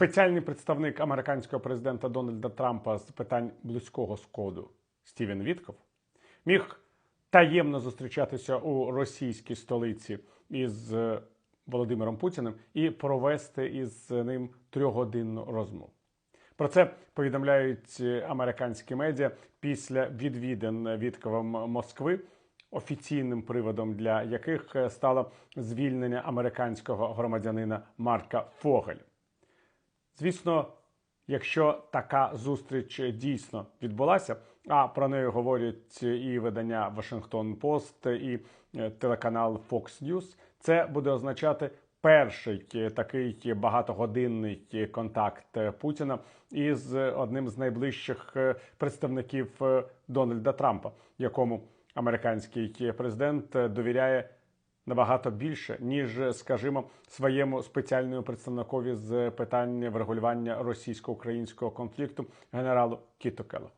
Спеціальний представник американського президента Дональда Трампа з питань близького сходу Стівен Вітков міг таємно зустрічатися у російській столиці із е, Володимиром Путіним і провести із ним трьохгодинну розмову. Про це повідомляють е, американські медіа після відвідин Вітковом Москви, офіційним приводом для яких е, стало звільнення американського громадянина Марка Фогель. Звісно, якщо така зустріч дійсно відбулася, а про неї говорять і видання Washington Post, і е, телеканал Fox News, це буде означати перший е, такий багатогодинний е, контакт е, Путіна із одним з найближчих представників Дональда Трампа, якому американський президент довіряє набагато більше, ніж, скажімо, своєму спеціальному представникові з питання врегулювання російсько-українського конфлікту генералу Кітокелу.